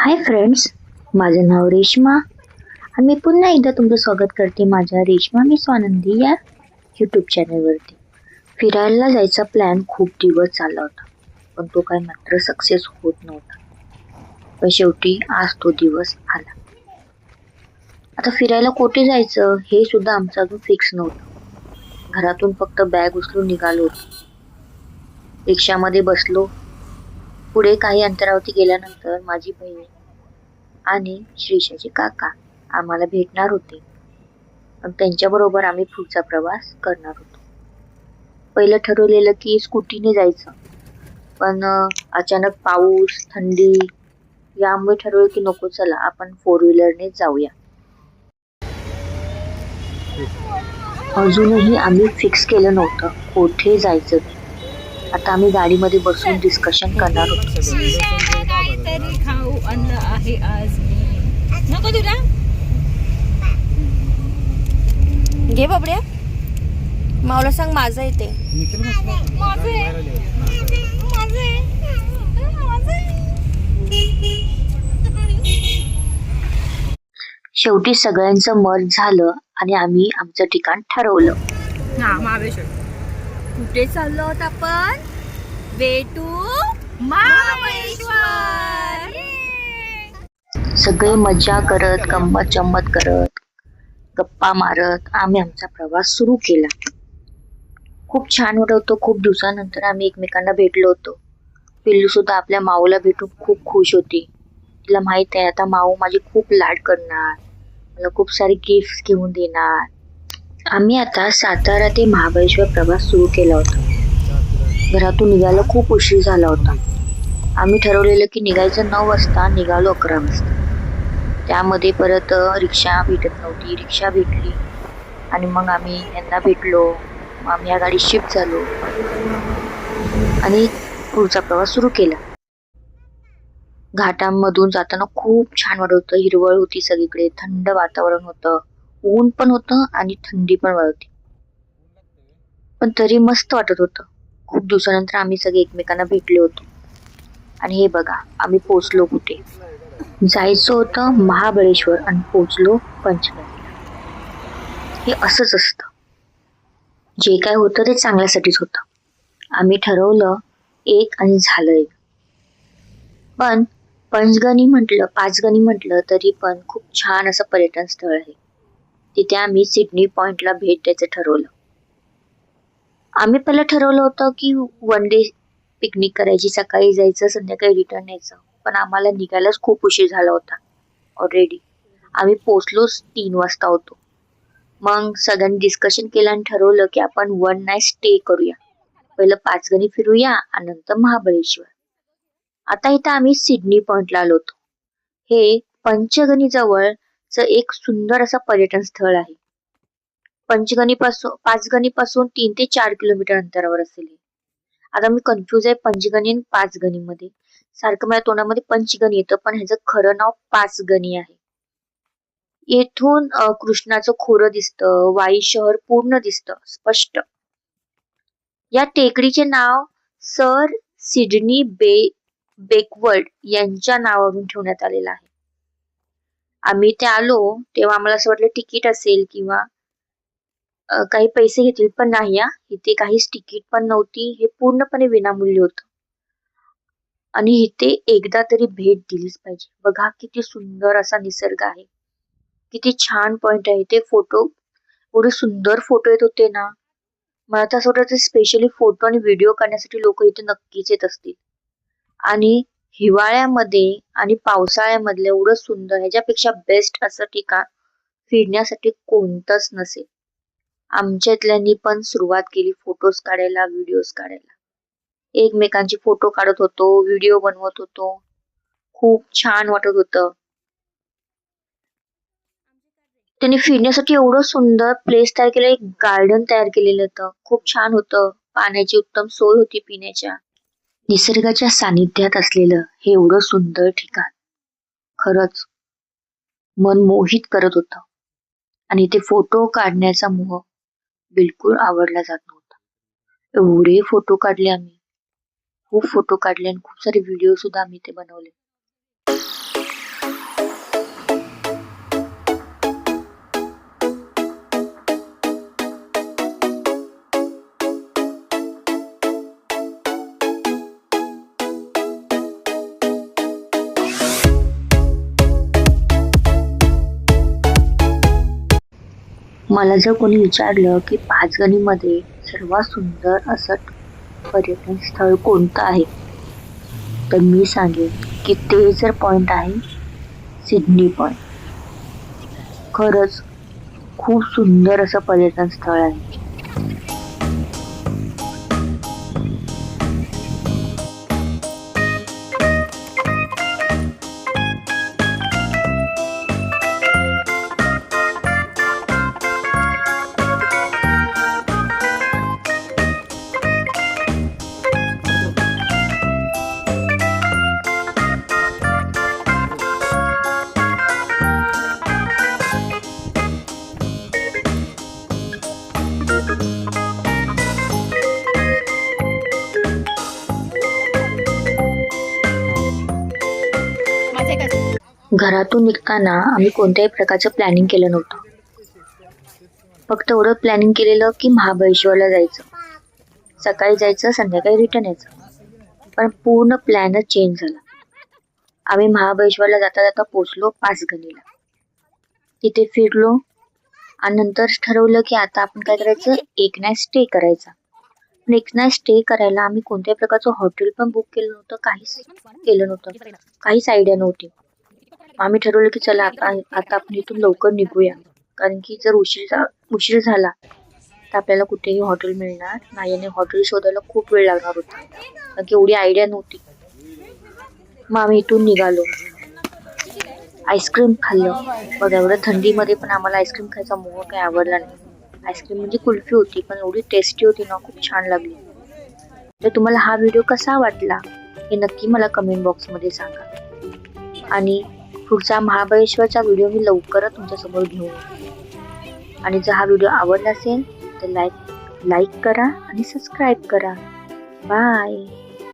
Hi friends माझं नाव रेश्मा. आणि मी पुन्हा एकदा तुमचं स्वागत करते माझ्या रेश्मा मी स्वानंदी या यूट्यूब चॅनलवरती फिरायला जायचा प्लॅन खूप दिवस चालला होता पण तो काय मात्र सक्सेस होत नव्हता. पण शेवटी आज तो दिवस आला. आता फिरायला कुठे जायचं हे सुद्धा आमचं अजून फिक्स नव्हतं. घरातून फक्त बॅग उचलून निघालो होतो. रिक्षामध्ये बसलो पुढे काही अंतरावरती गेल्यानंतर माझी बहीण आणि श्रीषाचे काका आम्हाला भेटणार होते. पण त्यांच्याबरोबर आम्ही पुढचा प्रवास करणार होतो. पहिलं ठरवलेलं की स्कूटीने जायचं. पण अचानक पाऊस थंडी यामुळे ठरवलं की नको चला आपण फोर व्हीलरने जाऊया. अजूनही आम्ही फिक्स केलं नव्हतं. कुठे जायचं? आता आम्ही गाडीमध्ये बसून डिस्कशन करणार होतो. शिशाला काहीतरी खाऊ आणलं आहे आज मी नको तुला घे बाबड्या. मावला सांग माझं येते. माझे माझे शेवटी सगळ्यांचं मत झालं आणि आम्ही आमचं ठिकाण ठरवलं. महाबळेश्वर. कुठे चाललो आहोत आपण? वे टू महाबळेश्वर सगळे मजा करत गंमत चंमत करत गप्पा मारत आम्ही आमचा प्रवास सुरू केला. खूप छान वाटत होतो खूप दिवसानंतर आम्ही एकमेकांना भेटलो होतो. पिल्लू सुद्धा आपल्या माऊला भेटून खूप खुश होती. तिला माहीत आहे आता माऊ माझी खूप लाड करणार. मला खूप सारे गिफ्ट घेऊन देणार. आम्ही आता सातारा ते महाबळेश्वर प्रवास सुरू केला होता. घरातून निघायला खूप उशीर झाला होता. आम्ही ठरवलेलं की निघायचं नऊ वाजता निघालो अकरा वाजता. त्यामध्ये परत रिक्षा भेटत नव्हती. रिक्षा भेटली आणि मग आम्ही यांना भेटलो. मग आम्ही या गाडीत शिफ्ट झालो आणि पुढचा प्रवास सुरू केला. घाटांमधून जाताना खूप छान वाटत होतं. हिरवळ होती सगळीकडे. थंड वातावरण होतं. ऊन पण होतं आणि थंडी पण वाटत होती पण तरी मस्त वाटत होतं. खूप दिवसानंतर आम्ही सगळे एकमेकांना भेटले होतो. आणि हे बघा आम्ही पोचलो कुठे? जायचं होतं महाबळेश्वर आणि पोचलो पंचगंगेला हे असंच असतं. जे काय होतं ते चांगल्यासाठीच होतं. आम्ही ठरवलं एक आणि झालं एक. पण पंचगणी म्हटलं पाचगणी म्हटलं तरी पण खूप छान असं पर्यटन स्थळ आहे. तिथे आम्ही सिडनी पॉइंटला भेट द्यायचं ठरवलं. आम्ही पहिलं ठरवलं होतं की वन डे पिकनिक करायची सकाळी जायचं संध्याकाळी रिटर्न यायचं. पण आम्हाला निघायलाच खूप उशीर झाला होता ऑलरेडी आम्ही पोचलोच तीन वाजता होतो. मग सगळ्यांनी डिस्कशन केलं आणि ठरवलं की आपण वन नाईट स्टे करूया. पहिलं पाचगणी फिरूया आणि नंतर महाबळेश्वर. आता इथं आम्ही सिडनी पॉइंटला आलो होतो. हे पंचगणी च एक सुंदर असं पर्यटन स्थळ आहे. पंचगणी पासून पाचगणी पासून तीन ते चार किलोमीटर अंतरावर असेल आता मी कन्फ्युज आहे पंचगणी आणि पाचगणी मध्ये सारखं माझ्या तोंडामध्ये पंचगणी येतं पण ह्याचं खरं नाव पाचगणी आहे. येथून कृष्णाचं खोरं दिसतं वाई शहर पूर्ण दिसतं स्पष्ट. या टेकडीचे नाव सर सिडनी बे बेकवर्ड यांच्या नावावरून ठेवण्यात आलेलं आहे. आम्ही ते आलो तेव्हा आम्हाला असं वाटलं तिकीट असेल किंवा काही पैसे घेतील पण नाही या इथे काहीच तिकीट पण नव्हती. हे पूर्णपणे विनामूल्य होतं. आणि इथे एकदा तरी भेट दिलीच पाहिजे. बघा किती सुंदर असा निसर्ग आहे. किती छान पॉइंट आहे. ते फोटो एवढे सुंदर फोटो येत होते ना. मला तर असं वाटतं स्पेशली फोटो आणि व्हिडिओ करण्यासाठी लोक इथे नक्कीच येत असतील. आणि हिवाळ्यामध्ये आणि पावसाळ्यामधलं एवढं सुंदर ह्याच्यापेक्षा बेस्ट असं ठिकाण फिरण्यासाठी कोणतंच नसेल. आमच्या इथल्यांनी पण सुरुवात केली फोटोज काढायला व्हिडिओज काढायला. एकमेकांचे फोटो काढत होतो व्हिडिओ बनवत होतो. खूप छान वाटत होतं. त्यांनी फिरण्यासाठी एवढं सुंदर प्लेस तयार केलं एक गार्डन तयार केलेलं होतं. खूप छान होतं. पाण्याची उत्तम सोय होती पिण्याच्या. निसर्गाच्या सानिध्यात असलेलं हे एवढं सुंदर ठिकाण खरंच मन मोहित करत होत. आणि ते फोटो काढण्याचा मोह बिलकुल आवडला जात नव्हता. एवढे फोटो काढले आम्ही. खूप फोटो काढले आणि खूप सारे व्हिडिओ सुद्धा आम्ही ते बनवले. मला जर कोणी विचारलं की पाचगणीमध्ये सर्वात सुंदर असं पर्यटन स्थळ कोणतं आहे तर मी सांगेन की ते जर पॉईंट आहे सिडनी पॉईंट खरंच खूप सुंदर असं पर्यटन स्थळ आहे. घरातून निघताना आम्ही कोणत्याही प्रकारचं प्लॅनिंग केलं नव्हतं. फक्त एवढं प्लॅनिंग केलेलं की महाबळेश्वरला जायचं. सकाळी जायचं संध्याकाळी रिटर्न यायचं. पण पूर्ण प्लॅनच चेंज झाला. आम्ही महाबळेश्वरला जाता जाता पोचलो पाचगणीला. तिथे फिरलो आणि नंतर ठरवलं की आता आपण काय करायचं? एक नाईट स्टे करायचा. पण एक नाईट स्टे करायला आम्ही कोणत्याही प्रकारचं हॉटेल पण बुक केलं नव्हतं काहीच केलं नव्हतं. काहीच आयडिया नव्हती. आम्ही ठरवलं की चला आता आता आपण इथून लवकर निघूया. कारण की जर उशीर झा- उशीर झाला तर आपल्याला कुठेही हॉटेल मिळणार नाही आणि हॉटेल शोधायला खूप वेळ लागणार होता. कारण की एवढी आयडिया नव्हती. मग आम्ही इथून निघालो. आईस्क्रीम खाल्लं. बघा एवढं थंडीमध्ये पण आम्हाला आईस्क्रीम खायचा मोह काही आवडला नाही. आईस्क्रीम म्हणजे कुल्फी होती पण एवढी टेस्टी होती ना खूप छान लागली. तर तुम्हाला हा व्हिडिओ कसा वाटला हे नक्की मला कमेंट बॉक्समध्ये सांगा. आणि पुढचा महाबळेश्वरचा व्हिडिओ मी लवकरच तुमच्यासमोर घेऊ आणि जर हा व्हिडिओ आवडला असेल तर लाईक लाईक करा आणि सबस्क्राईब करा. बाय